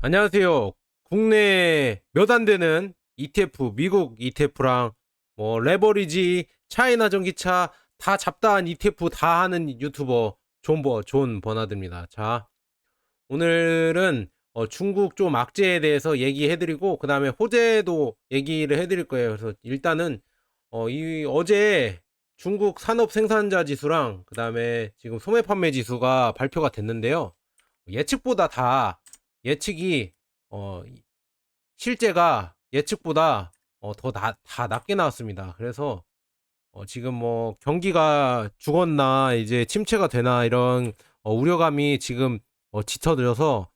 안녕하세요. 국내 몇 안 되는 ETF, 미국 ETF랑 뭐 레버리지, 차이나 전기차 다 잡다한 ETF 다 하는 유튜버 존버 존 버나드입니다. 자, 오늘은 어, 중국 좀 악재에 대해서 얘기해드리고 그 다음에 호재도 얘기를 해드릴 거예요. 그래서 일단은 어, 이 어제 중국 산업 생산자 지수랑 그 다음에 지금 소매 판매 지수가 발표가 됐는데요. 예측보다 다 예측이 어 실제가 예측보다 어, 더다 낮게 나왔습니다. 그래서 어, 지금 뭐 경기가 죽었나 이제 침체가 되나 이런 어, 우려감이 지금 어, 짙어들어서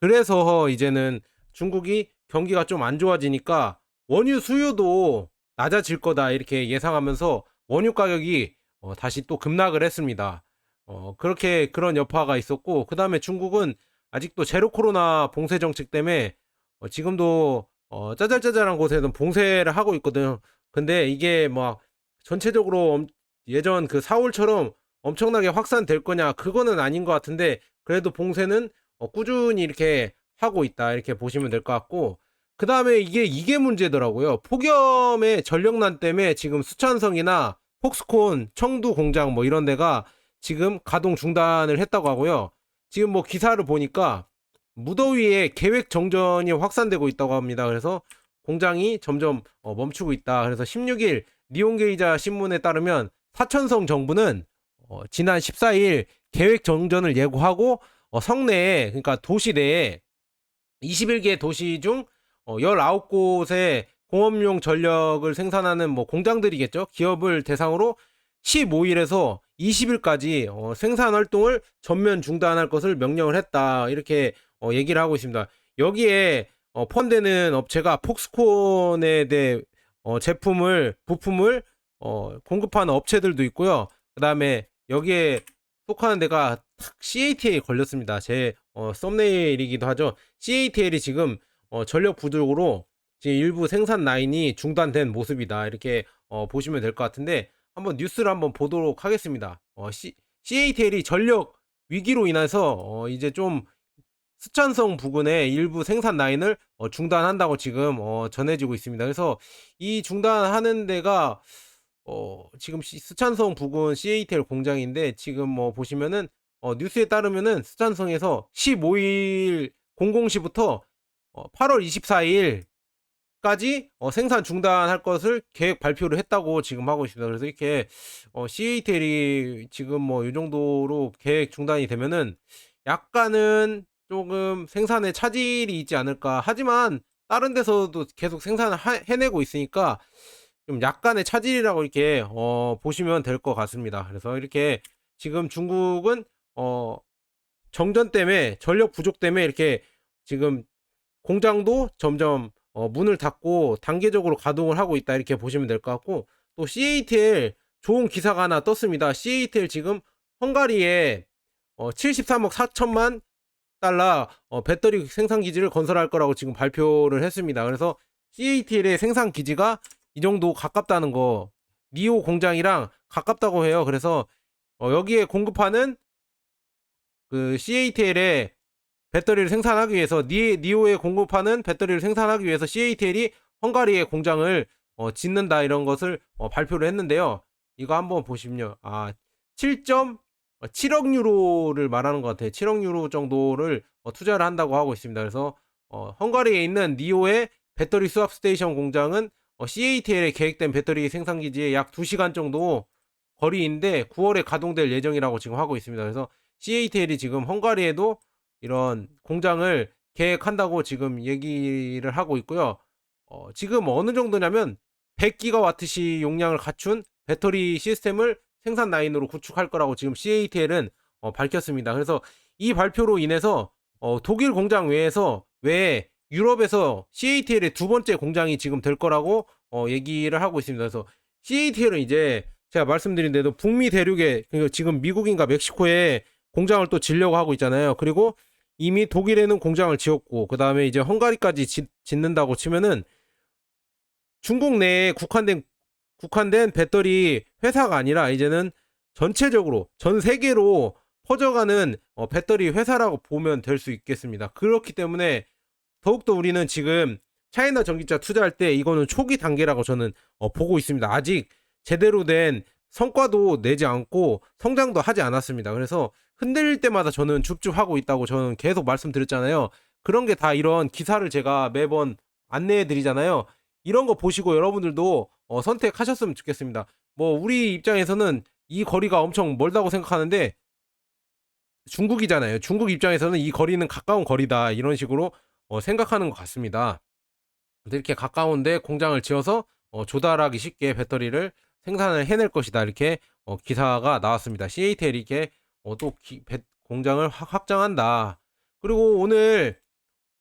그래서 이제는 중국이 경기가 좀 안 좋아지니까 원유 수요도 낮아질 거다 이렇게 예상하면서 원유 가격이 어, 다시 또 급락을 했습니다. 어, 그렇게 그런 여파가 있었고 그 다음에 중국은 아직도 제로 코로나 봉쇄 정책 때문에 어, 지금도 어, 짜잘짜잘한 곳에는 봉쇄를 하고 있거든요. 근데 이게 막 전체적으로 엄- 예전 그 4월처럼 엄청나게 확산될 거냐 그거는 아닌 것 같은데 그래도 봉쇄는 어, 꾸준히 이렇게 하고 있다 이렇게 보시면 될 것 같고 그 다음에 이게 이게 문제더라고요. 폭염의 전력난 때문에 지금 수찬성이나 폭스콘, 청두 공장 뭐 이런 데가 지금 가동 중단을 했다고 하고요. 지금 뭐 기사를 보니까 무더위에 계획 정전이 확산되고 있다고 합니다. 그래서 공장이 점점 어, 멈추고 있다. 그래서 16일 니온게이자 신문에 따르면 사천성 정부는 어, 지난 14일 계획 정전을 예고하고 어, 성내에 그러니까 도시 내에 21개 도시 중 어, 19곳의 공업용 전력을 생산하는 뭐 공장들이겠죠. 기업을 대상으로 15일에서 20일까지 어, 생산 활동을 전면 중단할 것을 명령을 했다. 이렇게 어, 얘기를 하고 있습니다. 여기에 어, 펀되는 업체가 폭스콘에 대해 어, 제품을 부품을 어, 공급하는 업체들도 있고요. 그 다음에 여기에 속하는 데가 탁 CATL에 걸렸습니다. 제 어, 썸네일이기도 하죠. CATL이 지금 어, 전력 부족으로 지금 일부 생산 라인이 중단된 모습이다. 이렇게 어, 보시면 될 것 같은데 한번 뉴스를 한번 보도록 하겠습니다. 어, CATL이 전력 위기로 인해서 어, 이제 좀 스촨성 부근의 일부 생산 라인을 어, 중단한다고 지금 어, 전해지고 있습니다. 그래서 이 중단하는 데가 어, 지금 시- 스촨성 부근 CATL 공장인데 지금 뭐 보시면은 어, 뉴스에 따르면은 스촨성에서 15일 00시부터 어, 8월 24일 까지 어, 생산 중단할 것을 계획 발표를 했다고 지금 하고 있습니다. 그래서 이렇게 어, CATL이 지금 뭐 이 정도로 계획 중단이 되면은 약간은 조금 생산에 차질이 있지 않을까. 하지만 다른 데서도 계속 생산을 하- 해내고 있으니까 좀 약간의 차질이라고 이렇게 어, 보시면 될 것 같습니다. 그래서 이렇게 지금 중국은 어, 정전 때문에 전력 부족 때문에 이렇게 지금 공장도 점점 어, 문을 닫고 단계적으로 가동을 하고 있다 이렇게 보시면 될 것 같고 또 CATL 좋은 기사가 하나 떴습니다. CATL 지금 헝가리에 어, 73억 4천만 달러 어, 배터리 생산 기지를 건설할 거라고 지금 발표를 했습니다. 그래서 CATL의 생산 기지가 이 정도 가깝다는 거 니오 공장이랑 가깝다고 해요. 그래서 어, 여기에 공급하는 그 CATL의 배터리를 생산하기 위해서 니, 니오에 공급하는 배터리를 생산하기 위해서 CATL이 헝가리에 공장을 어, 짓는다 이런 것을 어, 발표를 했는데요. 이거 한번 보시면요. 아, 7.7억 유로를 말하는 것 같아요. 7억 유로 정도를 어, 투자를 한다고 하고 있습니다. 그래서 어, 헝가리에 있는 니오의 배터리 수압 스테이션 공장은 어, CATL에 계획된 배터리 생산 기지에 약 2시간 정도 거리인데 9월에 가동될 예정이라고 지금 하고 있습니다. 그래서 CATL이 지금 헝가리에도 이런 공장을 계획한다고 지금 얘기를 하고 있고요. 어, 지금 어느 정도냐면 100기가와트시 용량을 갖춘 배터리 시스템을 생산 라인으로 구축할 거라고 지금 CATL은 어, 밝혔습니다. 그래서 이 발표로 인해서 어, 독일 공장 외에서 외에 유럽에서 CATL의 두 번째 공장이 지금 될 거라고 어, 얘기를 하고 있습니다. 그래서 CATL은 이제 제가 말씀드린 대로 북미 대륙에 그러니까 지금 미국인가 멕시코에 공장을 또 지려고 하고 있잖아요. 그리고 이미 독일에는 공장을 지었고 그 다음에 이제 헝가리까지 짓, 짓는다고 치면은 중국 내에 국한된 국한된 배터리 회사가 아니라 이제는 전체적으로 전 세계로 퍼져가는 어, 배터리 회사라고 보면 될 수 있겠습니다. 그렇기 때문에 더욱더 우리는 지금 차이나 전기차 투자할 때 이거는 초기 단계라고 저는 어, 보고 있습니다. 아직 제대로 된 성과도 내지 않고 성장도 하지 않았습니다. 그래서 흔들릴 때마다 저는 줍줍하고 있다고 저는 계속 말씀드렸잖아요. 그런 게 다 이런 기사를 제가 매번 안내해 드리잖아요. 이런 거 보시고 여러분들도 어, 선택하셨으면 좋겠습니다. 뭐 우리 입장에서는 이 거리가 엄청 멀다고 생각하는데 중국이잖아요. 중국 입장에서는 이 거리는 가까운 거리다 이런 식으로 어, 생각하는 것 같습니다. 이렇게 가까운데 공장을 지어서 어, 조달하기 쉽게 배터리를 생산을 해낼 것이다 이렇게 어, 기사가 나왔습니다. CATL이 이렇게 어, 또 기- 배- 공장을 확- 확장한다. 그리고 오늘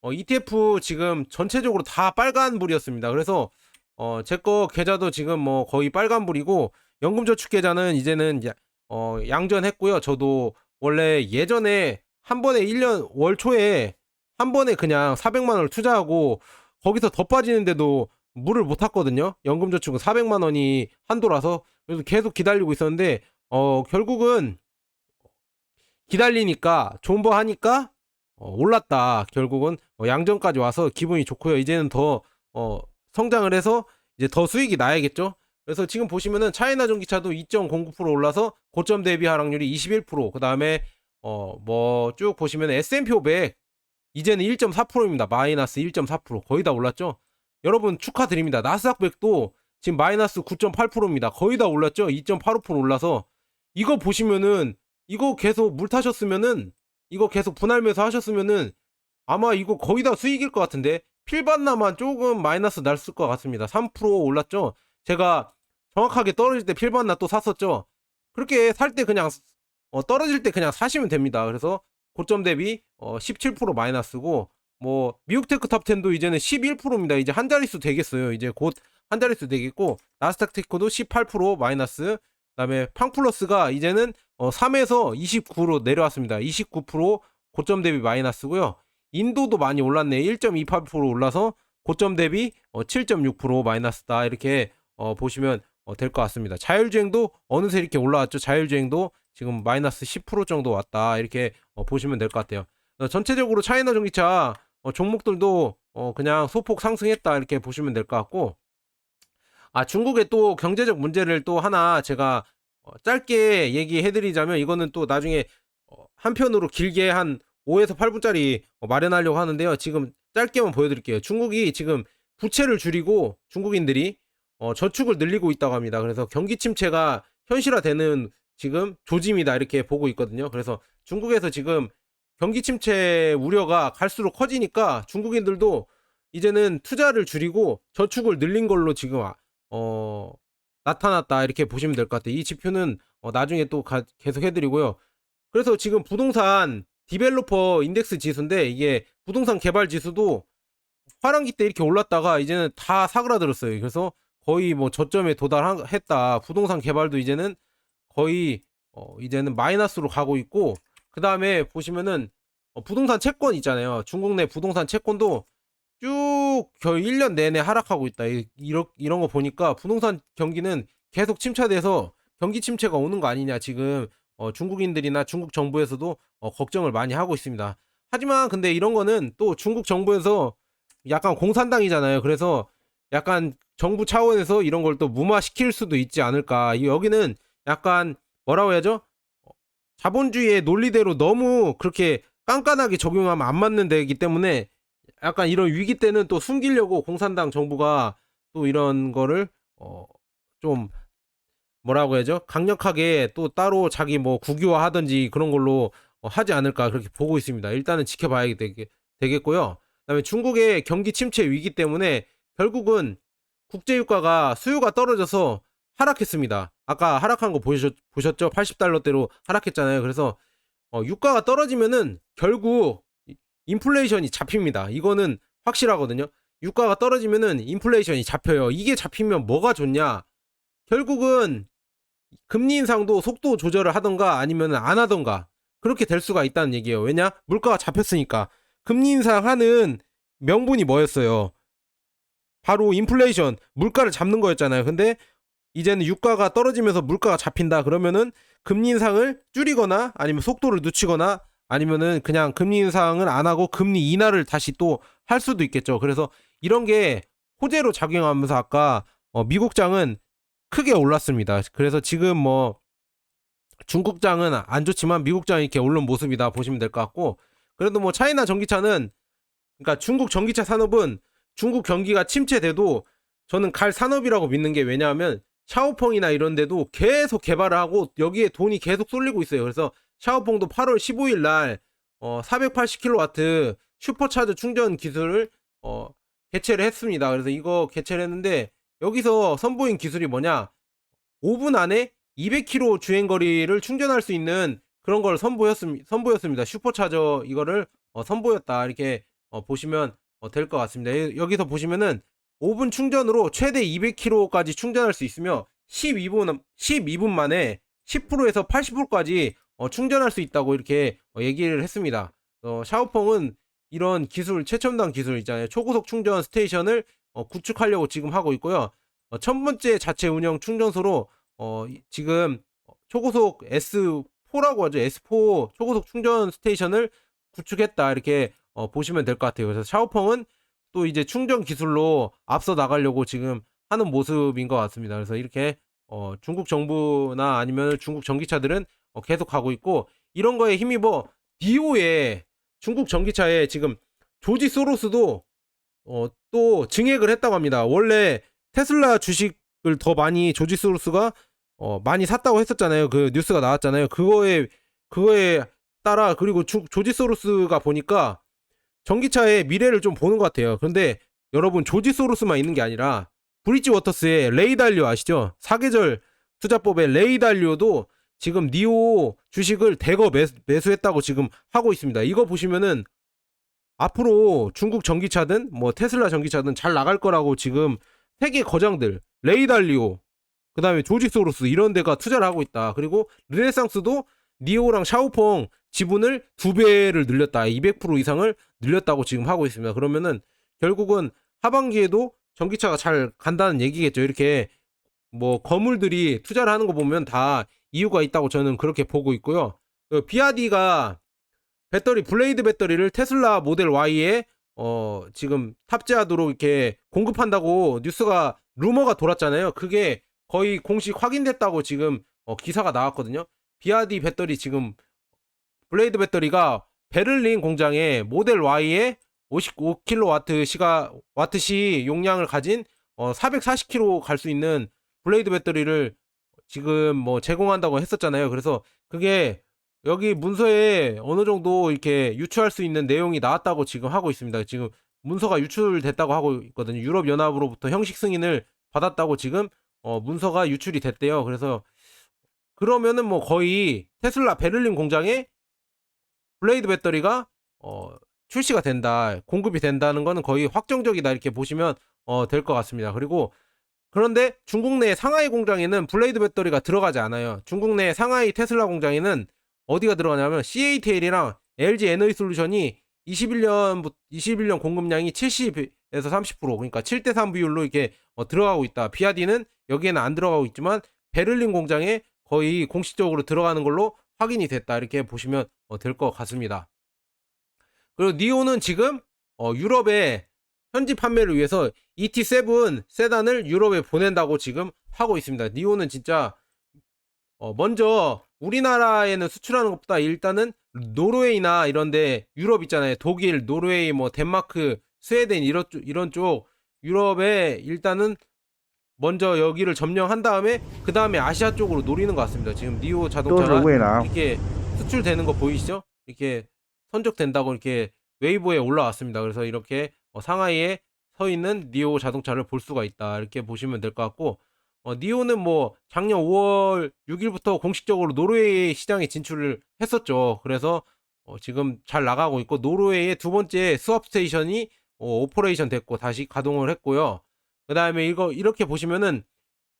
어, ETF 지금 전체적으로 다 빨간불이었습니다. 그래서 어, 제 거 계좌도 지금 뭐 거의 빨간불이고 연금저축 계좌는 이제는 야- 어, 양전했고요. 저도 원래 예전에 한 번에 1년 월 초에 한 번에 그냥 400만 원을 투자하고 거기서 더 빠지는데도 물을 못 탔거든요. 연금저축은 400만 원이 한도라서 그래서 계속 기다리고 있었는데 어 결국은 기다리니까 존버하니까 어, 올랐다. 결국은 어, 양전까지 와서 기분이 좋고요. 이제는 더 어, 성장을 해서 이제 더 수익이 나야겠죠. 그래서 지금 보시면은 차이나 전기차도 2.09% 올라서 고점 대비 하락률이 21%. 그 다음에 어 뭐 쭉 보시면 S&P 500 이제는 1.4%입니다. 마이너스 1.4% 거의 다 올랐죠. 여러분 축하드립니다. 나스닥 100도 지금 마이너스 9.8%입니다. 거의 다 올랐죠. 2.85% 올라서 이거 보시면은 이거 계속 물 타셨으면은 이거 계속 분할 매수 하셨으면은 아마 이거 거의 다 수익일 것 같은데 필반나만 조금 마이너스 났을 것 같습니다. 3% 올랐죠. 제가 정확하게 떨어질 때 필반나 또 샀었죠. 그렇게 살 때 그냥 어, 떨어질 때 그냥 사시면 됩니다. 그래서 고점 대비 어, 17% 마이너스고 뭐 미국 테크 탑 10도 이제는 11%입니다. 이제 한 자릿수 되겠어요. 이제 곧 한 자릿수 되겠고 나스닥 테크도 18% 마이너스 그다음에 팡플러스가 이제는 어, 3에서 29로 내려왔습니다. 29% 고점 대비 마이너스고요. 인도도 많이 올랐네. 1.28% 올라서 고점 대비 어, 7.6% 마이너스다. 이렇게 어, 보시면 어, 될 것 같습니다. 자율주행도 어느새 이렇게 올라왔죠. 자율주행도 지금 마이너스 10% 정도 왔다. 이렇게 어, 보시면 될 것 같아요. 어, 전체적으로 차이나 전기차 어, 종목들도 어, 그냥 소폭 상승했다. 이렇게 보시면 될 것 같고 아 중국의 또 경제적 문제를 또 하나 제가 어, 짧게 얘기해드리자면 이거는 또 나중에 어, 한편으로 길게 한 5에서 8분짜리 마련하려고 하는데요. 지금 짧게만 보여드릴게요. 중국이 지금 부채를 줄이고 중국인들이 어, 저축을 늘리고 있다고 합니다. 그래서 경기 침체가 현실화되는 지금 조짐이다 이렇게 보고 있거든요. 그래서 중국에서 지금 경기 침체 우려가 갈수록 커지니까 중국인들도 이제는 투자를 줄이고 저축을 늘린 걸로 지금 아- 어, 나타났다 이렇게 보시면 될 것 같아요. 이 지표는 어, 나중에 또 가- 계속 해드리고요. 그래서 지금 부동산 디벨로퍼 인덱스 지수인데 이게 부동산 개발 지수도 화랑기 때 이렇게 올랐다가 이제는 다 사그라들었어요. 그래서 거의 뭐 저점에 도달했다. 부동산 개발도 이제는 거의 어, 이제는 마이너스로 가고 있고 그 다음에 보시면은 어, 부동산 채권 있잖아요. 중국 내 부동산 채권도 쭉 거의 1년 내내 하락하고 있다. 이- 이런 이런 거 보니까 부동산 경기는 계속 침체돼서 경기 침체가 오는 거 아니냐 지금 어, 중국인들이나 중국 정부에서도 어, 걱정을 많이 하고 있습니다. 하지만 근데 이런 거는 또 중국 정부에서 약간 공산당이잖아요. 그래서 약간 정부 차원에서 이런 걸 또 무마시킬 수도 있지 않을까. 이 여기는 약간 뭐라고 해야죠? 어, 자본주의의 논리대로 너무 그렇게 깐깐하게 적용하면 안 맞는 데이기 때문에 약간 이런 위기 때는 또 숨기려고 공산당 정부가 또 이런 거를 어 좀 뭐라고 해야죠? 강력하게 또 따로 자기 뭐 국유화 하든지 그런 걸로 어, 하지 않을까 그렇게 보고 있습니다. 일단은 지켜봐야 되겠, 되겠고요. 그다음에 중국의 경기 침체 위기 때문에 결국은 국제 유가가 수요가 떨어져서 하락했습니다. 아까 하락한 거 보셨, 보셨죠? 80달러대로 하락했잖아요. 그래서 어, 유가가 떨어지면은 결국 이- 인플레이션이 잡힙니다. 이거는 확실하거든요. 유가가 떨어지면은 인플레이션이 잡혀요. 이게 잡히면 뭐가 좋냐? 결국은 금리 인상도 속도 조절을 하던가 아니면 안 하던가 그렇게 될 수가 있다는 얘기예요. 왜냐? 물가가 잡혔으니까. 금리 인상하는 명분이 뭐였어요? 바로 인플레이션, 물가를 잡는 거였잖아요. 근데 이제는 유가가 떨어지면서 물가가 잡힌다 그러면은 금리 인상을 줄이거나 아니면 속도를 늦추거나 아니면은 그냥 금리 인상을 안 하고 금리 인하를 다시 또 할 수도 있겠죠. 그래서 이런 게 호재로 작용하면서 아까 어, 미국장은 크게 올랐습니다. 그래서 지금 뭐 중국장은 안 좋지만 미국장이 이렇게 오른 모습이다 보시면 될 것 같고 그래도 뭐 차이나 전기차는 그러니까 중국 전기차 산업은 중국 경기가 침체돼도 저는 갈 산업이라고 믿는 게 왜냐하면 샤오펑이나 이런 데도 계속 개발을 하고 여기에 돈이 계속 쏠리고 있어요. 그래서 샤오펑도 8월 15일 날 어, 480kW 슈퍼차저 충전 기술을 어, 개최를 했습니다. 그래서 이거 개최를 했는데 여기서 선보인 기술이 뭐냐? 5분 안에 200km 주행 거리를 충전할 수 있는 그런 걸 선보였습니다. 선보였습니다. 슈퍼차저 이거를 어, 선보였다 이렇게 어, 보시면 될것 같습니다. 여- 여기서 보시면은 5분 충전으로 최대 200km까지 충전할 수 있으며 12분 12분 만에 10%에서 80%까지 어, 충전할 수 있다고 이렇게 어, 얘기를 했습니다. 어, 샤오펑은 이런 기술 최첨단 기술 있잖아요. 초고속 충전 스테이션을 어, 구축하려고 지금 하고 있고요. 어, 첫 번째 자체 운영 충전소로 어, 이- 지금 초고속 S4라고 하죠. S4 초고속 충전 스테이션을 구축했다 이렇게 어, 보시면 될 것 같아요. 그래서 샤오펑은 또 이제 충전 기술로 앞서 나가려고 지금 하는 모습인 것 같습니다. 그래서 이렇게 어, 중국 정부나 아니면 중국 전기차들은 어, 계속 가고 있고 이런 거에 힘입어 디오의 중국 전기차에 지금 조지 소로스도 어, 또 증액을 했다고 합니다. 원래 테슬라 주식을 더 많이 조지 소로스가 어, 많이 샀다고 했었잖아요. 그 뉴스가 나왔잖아요. 그거에 그거에 따라 그리고 주- 조지 소로스가 보니까 전기차의 미래를 좀 보는 것 같아요. 그런데 여러분 조지 소로스만 있는 게 아니라 브리지 워터스의 레이 달리오 아시죠? 사계절 투자법의 레이 달리오도 지금 니오 주식을 대거 매수, 매수했다고 지금 하고 있습니다. 이거 보시면은 앞으로 중국 전기차든 뭐 테슬라 전기차든 잘 나갈 거라고 지금 세계 거장들 레이 달리오 그다음에 조지 소로스 이런 데가 투자를 하고 있다. 그리고 르네상스도 니오랑 샤오펑 지분을 두 배를 늘렸다. 200% 이상을 늘렸다고 지금 하고 있습니다. 그러면은 결국은 하반기에도 전기차가 잘 간다는 얘기겠죠. 이렇게 뭐 거물들이 투자를 하는 거 보면 다 이유가 있다고 저는 그렇게 보고 있고요. 그 비아디가 배터리 블레이드 배터리를 테슬라 모델 Y에 어 지금 탑재하도록 이렇게 공급한다고 뉴스가 루머가 돌았잖아요. 그게 거의 공식 확인됐다고 지금 어, 기사가 나왔거든요. 비아디 배터리 지금 블레이드 배터리가 베를린 공장에 모델 Y에 55kW 시가 와트 시 용량을 가진 어, 440km 갈 수 있는 블레이드 배터리를 지금 뭐 제공한다고 했었잖아요. 그래서 그게 여기 문서에 어느 정도 이렇게 유추할 수 있는 내용이 나왔다고 지금 하고 있습니다. 지금 문서가 유출됐다고 하고 있거든요. 유럽 연합으로부터 형식 승인을 받았다고 지금 어, 문서가 유출이 됐대요. 그래서 그러면은 뭐 거의 테슬라 베를린 공장에 블레이드 배터리가 어, 출시가 된다, 공급이 된다는 거는 거의 확정적이다 이렇게 보시면 어, 될 것 같습니다. 그리고 그런데 중국 내 상하이 공장에는 블레이드 배터리가 들어가지 않아요. 중국 내 상하이 테슬라 공장에는 어디가 들어가냐면 CATL이랑 LG 에너지 솔루션이 21년 21년 공급량이 70에서 30% 그러니까 7대 3 비율로 이렇게 어, 들어가고 있다. 비아디는 여기에는 안 들어가고 있지만 베를린 공장에 거의 공식적으로 들어가는 걸로 확인이 됐다. 이렇게 보시면 어, 될것 같습니다. 그리고 니오는 지금 어, 유럽에 현지 판매를 위해서 ET7 세단을 유럽에 보낸다고 지금 하고 있습니다. 니오는 진짜 어, 먼저 우리나라에는 수출하는 것보다 일단은 노르웨이나 이런데 유럽 있잖아요. 독일, 노르웨이, 뭐 덴마크, 스웨덴 이런 쪽, 이런 쪽 유럽에 일단은 먼저 여기를 점령한 다음에 그 다음에 아시아 쪽으로 노리는 것 같습니다. 지금 니오 자동차가 이렇게 수출되는 거 보이시죠? 이렇게 선적된다고 이렇게 웨이보에 올라왔습니다. 그래서 이렇게 어, 상하이에 서 있는 니오 자동차를 볼 수가 있다. 이렇게 보시면 될 것 같고 어, 니오는 뭐 작년 5월 6일부터 공식적으로 노르웨이 시장에 진출을 했었죠. 그래서 어, 지금 잘 나가고 있고 노르웨이의 두 번째 수업 스테이션이 어, 오퍼레이션 됐고 다시 가동을 했고요. 그 다음에 이거 이렇게 보시면은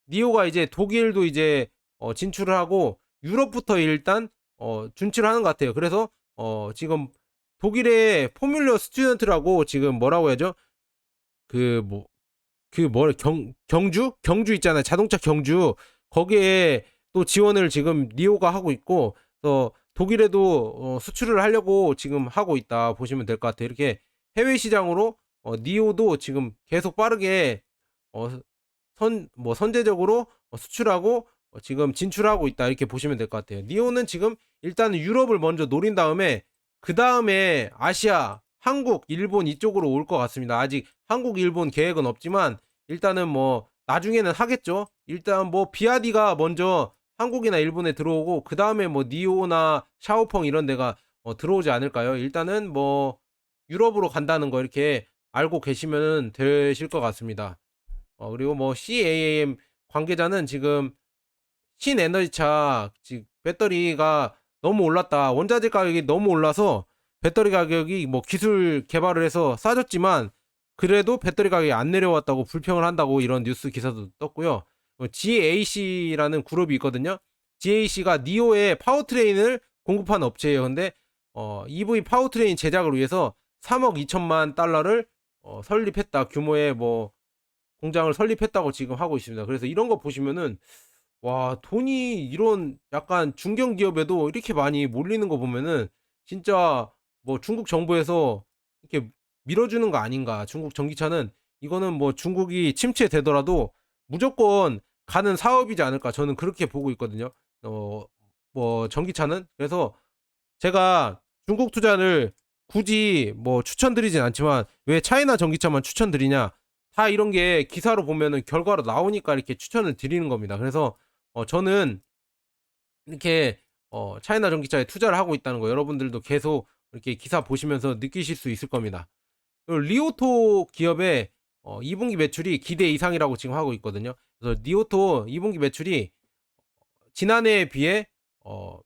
니오가 이제 독일도 이제 어, 진출을 하고 유럽부터 일단 어, 준치를 하는 것 같아요. 그래서 어, 지금 독일의 포뮬러 스튜던트라고 지금 뭐라고 해야죠? 그 뭐 그 뭐 경 경주 경주 있잖아요. 자동차 경주 거기에 또 지원을 지금 니오가 하고 있고 또 독일에도 어, 수출을 하려고 지금 하고 있다 보시면 될 것 같아요. 이렇게 해외 시장으로 어, 니오도 지금 계속 빠르게 어, 선, 뭐 선제적으로 어, 수출하고 어, 지금 진출하고 있다 이렇게 보시면 될 것 같아요. 니오는 지금 일단은 유럽을 먼저 노린 다음에 그 다음에 아시아, 한국, 일본 이쪽으로 올 것 같습니다. 아직 한국, 일본 계획은 없지만 일단은 뭐 나중에는 하겠죠. 일단 뭐 비아디가 먼저 한국이나 일본에 들어오고 그 다음에 뭐 니오나 샤오펑 이런 데가 어, 들어오지 않을까요? 일단은 뭐 유럽으로 간다는 거 이렇게 알고 계시면 되실 것 같습니다. 어, 그리고 뭐 CAAM 관계자는 지금 신에너지차 지금 배터리가 너무 올랐다. 원자재 가격이 너무 올라서 배터리 가격이 뭐 기술 개발을 해서 싸졌지만 그래도 배터리 가격이 안 내려왔다고 불평을 한다고 이런 뉴스 기사도 떴고요. 어, GAC라는 그룹이 있거든요. GAC가 니오의 파워트레인을 공급한 업체예요. 근데 어, EV 파워트레인 제작을 위해서 3억 2천만 달러를 어, 설립했다. 규모의 뭐 공장을 설립했다고 지금 하고 있습니다. 그래서 이런 거 보시면은 와 돈이 이런 약간 중견 기업에도 이렇게 많이 몰리는 거 보면은 진짜 뭐 중국 정부에서 이렇게 밀어주는 거 아닌가. 중국 전기차는 이거는 뭐 중국이 침체되더라도 무조건 가는 사업이지 않을까. 저는 그렇게 보고 있거든요. 어, 뭐 전기차는 그래서 제가 중국 투자를 굳이 뭐 추천드리진 않지만 왜 차이나 전기차만 추천드리냐? 다 이런 게 기사로 보면은 결과로 나오니까 이렇게 추천을 드리는 겁니다. 그래서 어, 저는 이렇게 어, 차이나 전기차에 투자를 하고 있다는 거 여러분들도 계속 이렇게 기사 보시면서 느끼실 수 있을 겁니다. 리오토 기업의 어, 2분기 매출이 기대 이상이라고 지금 하고 있거든요. 그래서 리오토 2분기 매출이 지난해에 비해 어,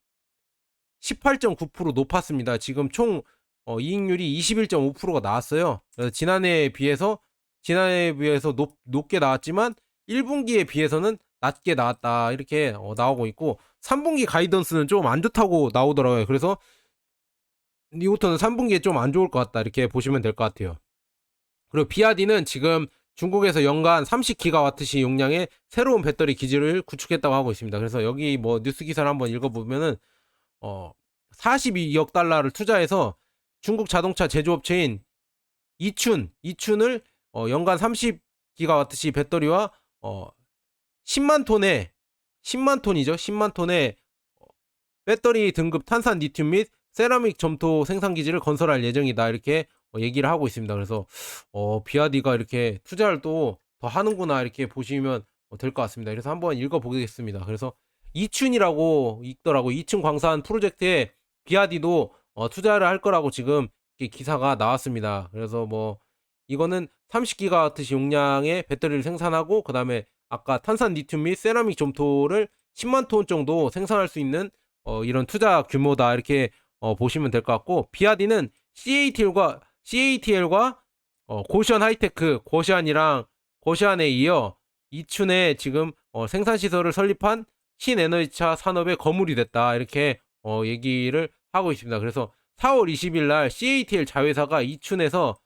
18.9% 높았습니다. 지금 총 어, 이익률이 21.5%가 나왔어요. 그래서 지난해에 비해서 지난해에 비해서 높, 높게 나왔지만 1분기에 비해서는 낮게 나왔다 이렇게 어, 나오고 있고 3분기 가이던스는 좀 안 좋다고 나오더라고요. 그래서 리오토는 3분기에 좀 안 좋을 것 같다 이렇게 보시면 될 것 같아요. 그리고 비아디는 지금 중국에서 연간 30기가와트시 용량의 새로운 배터리 기지를 구축했다고 하고 있습니다. 그래서 여기 뭐 뉴스 기사를 한번 읽어보면은 어 42억 달러를 투자해서 중국 자동차 제조업체인 이춘 이춘을 어, 연간 30기가와트시 배터리와 어 10만 톤의 10만 톤이죠. 10만 톤의 어, 배터리 등급 탄산 리튬 및 세라믹 점토 생산 기지를 건설할 예정이다. 이렇게 어, 얘기를 하고 있습니다. 그래서 어, 비아디가 이렇게 투자를 또 더 하는구나 이렇게 보시면 어, 될것 같습니다. 그래서 한번 읽어보겠습니다. 그래서 이춘이라고 있더라고 이춘 광산 프로젝트에 비아디도 어, 투자를 할 거라고 지금 기사가 나왔습니다. 그래서 뭐 이거는 30기가와트 용량의 배터리를 생산하고 그 다음에 아까 탄산 리튬 및 세라믹 점토를 10만 톤 정도 생산할 수 있는 어, 이런 투자 규모다 이렇게 어, 보시면 될 것 같고 비아디는 CATL과 CATL과 어, 고시안 하이테크 고시안이랑 고시안에 이어 이춘에 지금 어, 생산 시설을 설립한 신에너지차 산업의 거물이 됐다 이렇게 어, 얘기를 하고 있습니다. 그래서 4월 20일 날 CATL 자회사가 이춘에서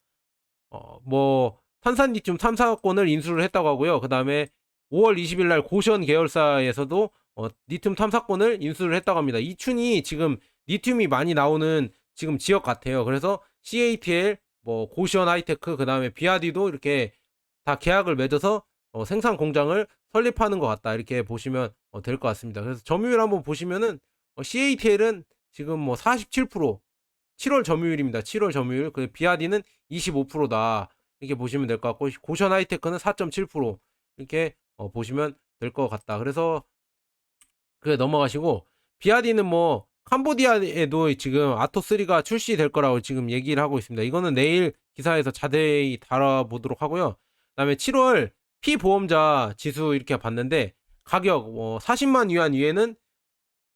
어, 뭐 탄산 리튬 탐사권을 인수를 했다고 하고요. 그 다음에 5월 20일 날 고시원 계열사에서도 어, 리튬 탐사권을 인수를 했다고 합니다. 이춘이 지금 리튬이 많이 나오는 지금 지역 같아요. 그래서 CATL, 뭐 고시원 하이테크, 그 다음에 비아디도 이렇게 다 계약을 맺어서 어, 생산 공장을 설립하는 것 같다. 이렇게 보시면 어, 될것 같습니다. 그래서 점유율 한번 보시면은 어, CATL은 지금 뭐 47%, 7월 점유율입니다. 7월 점유율. 그 비아디는 25%다. 이렇게 보시면 될 것 같고 고시원 하이테크는 4.7% 이렇게 어, 보시면 될 것 같다. 그래서 그 넘어가시고 비아디는 뭐 캄보디아에도 지금 아토3가 출시될 거라고 지금 얘기를 하고 있습니다. 이거는 내일 기사에서 자세히 다뤄보도록 하고요. 그 다음에 7월 피보험자 지수 이렇게 봤는데 가격 뭐 40만 위안 위에는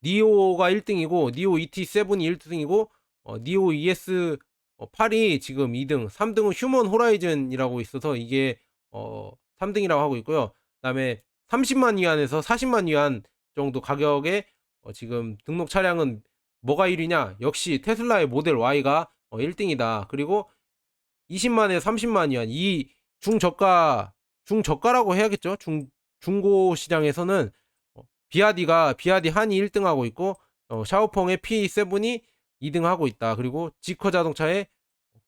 니오가 1등이고 니오 ET7이 1등이고 어, 니오 ES 8이 지금 2등, 3등은 휴먼 호라이즌이라고 있어서 이게 어, 3등이라고 하고 있고요. 그다음에 30만 위안에서 40만 위안 정도 가격에 어, 지금 등록 차량은 뭐가 1위냐? 역시 테슬라의 모델 Y가 어, 1등이다. 그리고 20만에서 30만 위안 이 중저가 중저가라고 해야겠죠? 중 중고 시장에서는 어, 비아디가 비아디 한이 1등하고 있고 어, 샤오펑의 P7이 2등하고 있다. 그리고 지커 자동차의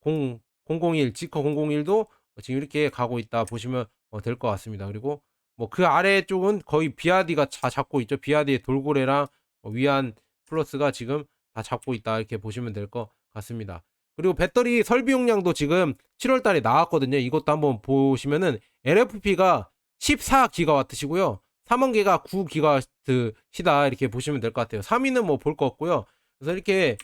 0, 001 지커 001도 지금 이렇게 가고 있다 보시면 어, 될것 같습니다. 그리고 뭐 그 아래 쪽은 거의 비아디가 다 잡고 있죠. 비아디의 돌고래랑 어, 위안 플러스가 지금 다 잡고 있다 이렇게 보시면 될 것 같습니다. 그리고 배터리 설비 용량도 지금 7월 달에 나왔거든요. 이것도 한번 보시면은 LFP가 14기가와트시고요. 3원 개가 9기가와트시다 이렇게 보시면 될 것 같아요. 3위는 뭐 볼 거 없고요. 그래서 이렇게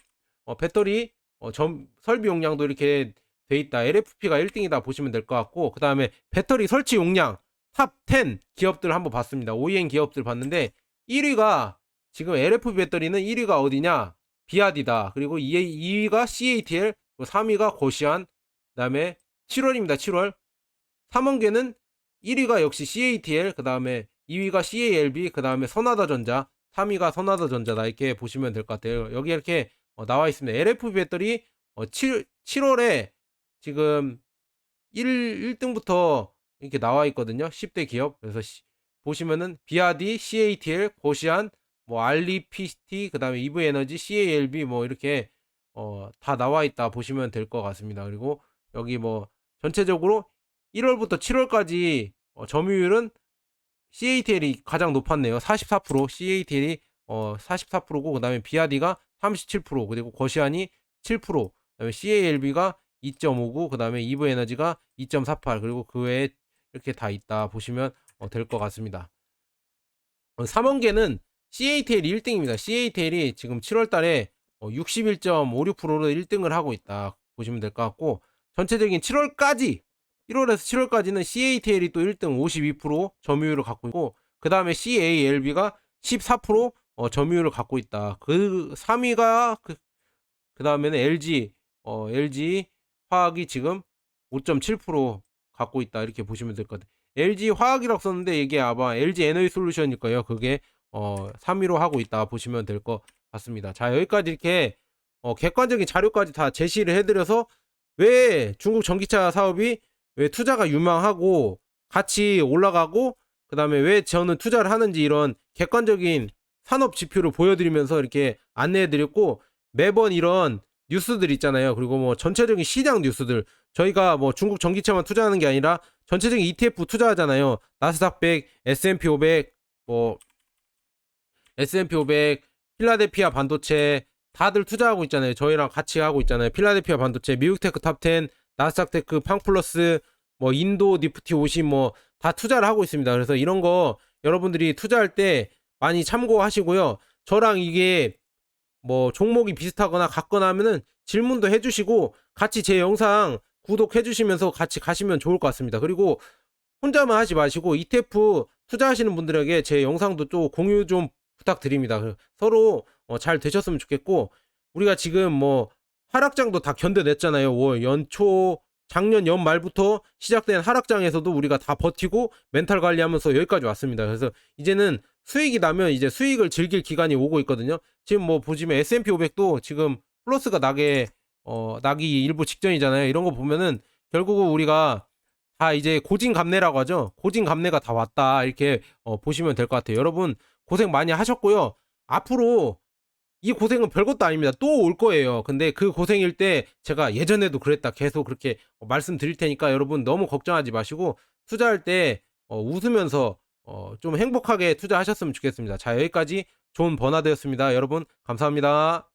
어, 배터리 어, 점, 설비 용량도 이렇게 돼 있다. LFP가 1등이다 보시면 될 것 같고 그 다음에 배터리 설치 용량 탑 10 기업들 한번 봤습니다. OEM 기업들 봤는데 1위가 지금 LFP 배터리는 1위가 어디냐? 비아디다. 그리고 2, 위가 CATL, 3위가 고시안, 그다음에 7월입니다. 7월. 3원계는 1위가 역시 CATL, 그다음에 2위가 CALB, 그다음에 선하다전자, 3위가 선하다전자다. 이렇게 보시면 될 것 같아요. 여기 이렇게 어, 나와 있습니다. LFP 배터리 어, 7, 7월에 지금 1, 1등부터 이렇게 나와 있거든요. 10대 기업. 그래서 시- 보시면은 비아디, CATL, 고시안, 뭐 알리, PCT, 그다음에 EV 에너지, CALB 뭐 이렇게 어, 다 나와 있다 보시면 될 것 같습니다. 그리고 여기 뭐 전체적으로 1월부터 7월까지 어, 점유율은 CATL이 가장 높았네요. 44% CATL이 어, 44%고 그다음에 비아디가 37% 그리고 거시안이 7% 그다음에 CALB가 2.59 그다음에 EV 에너지가 2.48 그리고 그 외에 이렇게 다 있다 보시면 어, 될것 같습니다. 어, 3원계는 CATL이 1등입니다. CATL이 지금 7월 달에 어, 61.56%로 1등을 하고 있다 보시면 될 것 같고 전체적인 7월까지 1월에서 7월까지는 CATL이 또 1등 52% 점유율을 갖고 있고 그 다음에 CALB가 14% 어, 점유율을 갖고 있다. 그 3위가 그, 그 다음에는 LG 어, LG 화학이 지금 5.7% 갖고 있다 이렇게 보시면 될 것 같아요. LG 화학이라고 썼는데 이게 아마 LG 에너지 솔루션일 거예요. 그게 어 3위로 하고 있다 보시면 될 것 같습니다. 자 여기까지 이렇게 어, 객관적인 자료까지 다 제시를 해드려서 왜 중국 전기차 사업이 왜 투자가 유망하고 같이 올라가고 그 다음에 왜 저는 투자를 하는지 이런 객관적인 산업 지표를 보여드리면서 이렇게 안내해드렸고 매번 이런 뉴스들 있잖아요. 그리고 뭐 전체적인 시장 뉴스들 저희가 뭐 중국 전기차만 투자하는 게 아니라 전체적인 ETF 투자하잖아요. 나스닥 100, S&P 500, 뭐 S&P 500, 필라델피아 반도체 다들 투자하고 있잖아요. 저희랑 같이 하고 있잖아요. 필라델피아 반도체, 미국 테크 탑10, 나스닥 테크, 팡플러스, 뭐 인도 니프티 50 뭐 다 투자를 하고 있습니다. 그래서 이런 거 여러분들이 투자할 때 많이 참고하시고요. 저랑 이게 뭐 종목이 비슷하거나 같거나 하면은 질문도 해주시고 같이 제 영상 구독해 주시면서 같이 가시면 좋을 것 같습니다. 그리고 혼자만 하지 마시고 ETF 투자하시는 분들에게 제 영상도 또 공유 좀 부탁드립니다. 서로 어, 잘 되셨으면 좋겠고 우리가 지금 뭐 하락장도 다 견뎌냈잖아요. 월 연초 작년 연말부터 시작된 하락장에서도 우리가 다 버티고 멘탈 관리하면서 여기까지 왔습니다. 그래서 이제는 수익이 나면 이제 수익을 즐길 기간이 오고 있거든요. 지금 뭐 보시면 S&P 500도 지금 플러스가 나게 어 나기 일부 직전이잖아요. 이런 거 보면은 결국은 우리가 다 이제 고진감래라고 하죠. 고진감래가 다 왔다 이렇게 어, 보시면 될 것 같아요. 여러분 고생 많이 하셨고요. 앞으로 이 고생은 별것도 아닙니다. 또 올 거예요. 근데 그 고생일 때 제가 예전에도 그랬다 계속 그렇게 어, 말씀드릴 테니까 여러분 너무 걱정하지 마시고 투자할 때 어, 웃으면서 어, 좀 행복하게 투자하셨으면 좋겠습니다. 자 여기까지 좋은 버나드였습니다. 여러분 감사합니다.